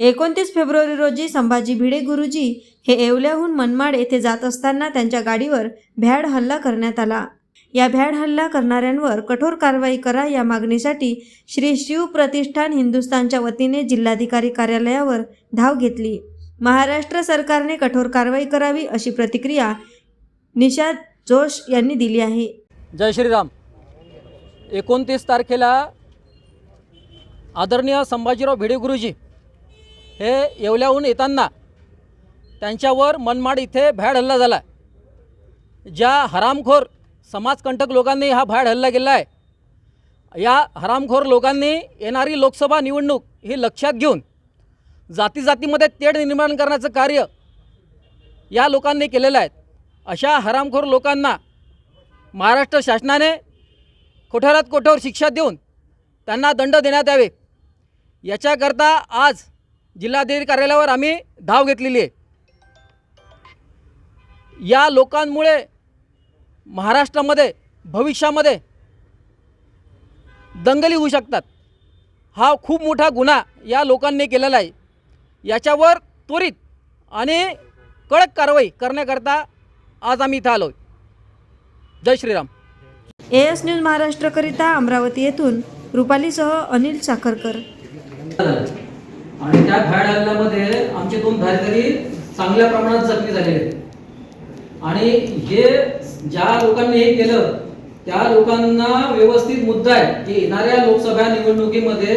एकोणतीस फेब्रुवारी रोजी संभाजी भिडे गुरुजी हे येवल्याहून मनमाड येथे जात असताना त्यांच्या गाडीवर भ्याड हल्ला करण्यात आला. या भ्याड हल्ला करणाऱ्यांवर कठोर कारवाई करा या मागणीसाठी श्री शिव प्रतिष्ठान हिंदुस्थानच्या वतीने जिल्हाधिकारी कार्यालयावर धाव घेतली. महाराष्ट्र सरकारने कठोर कारवाई करावी अशी प्रतिक्रिया निषाद जोश यांनी दिली आहे. जय श्रीराम. एकोणतीस तारखेला आदरणीय संभाजीराव भिडे गुरुजी हे येवल्याहून येताना त्यांच्यावर मनमाड इथे भॅड हल्ला झाला. ज्या हरामखोर समाजकंटक लोकांनी हा भॅड हल्ला केला आहे या हरामखोर लोकांनी येणारी लोकसभा निवडणूक ही लक्षात घेऊन जाती जातीमध्ये तेढ निर्माण करण्याचं कार्य या लोकांनी केलेलं आहे. अशा हरामखोर लोकांना महाराष्ट्र शासनाने कठोरात कठोर शिक्षा देऊन त्यांना दंड देण्यात यावे. याच्याकरता आज जिल्हाधिकारी कार्यालयावर आम्ही धाव घेतलेली आहे. या लोकांमुळे महाराष्ट्रामध्ये भविष्यामध्ये दंगली होऊ शकतात. हा खूप मोठा गुन्हा या लोकांनी केलेला आहे. याच्यावर त्वरित आणि कडक कारवाई करण्याकरता आज आम्ही इथं आलो आहे जय श्रीराम. ए एस न्यूज महाराष्ट्रकरिता अमरावती येथून रुपालीसह अनिल साखरकर. त्या भ्याड हल्ल्यामध्ये आमचे दोन धारकरी चांगल्या प्रमाणात जखमी झालेले आहेत. आणि हे ज्या लोकांनी हे केलं त्या लोकांना व्यवस्थित मुद्दा आहे की येणाऱ्या लोकसभा निवडणुकीमध्ये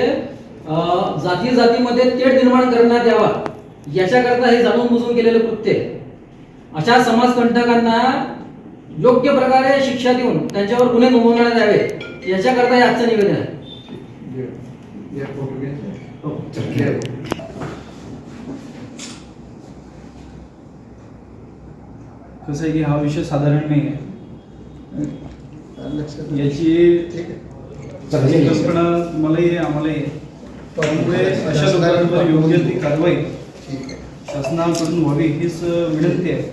जाती जातीमध्ये तेढ निर्माण करण्यात यावा याच्याकरता हे जाणून बुजून केलेलं कृत्य. अशा समाजकंटकांना योग्य प्रकारे शिक्षा देऊन त्यांच्यावर गुन्हे नोंदवण्यात यावे याच्याकरता हे आजचं निवेदन आहे. कसं आहे की हा विषय साधारण नाही आहे. याची कल्पना मलाही आम्हालाही. त्यामुळे अशा लोकांवर योग्य ती कारवाई शासनाकडून व्हावी हीच विनंती आहे.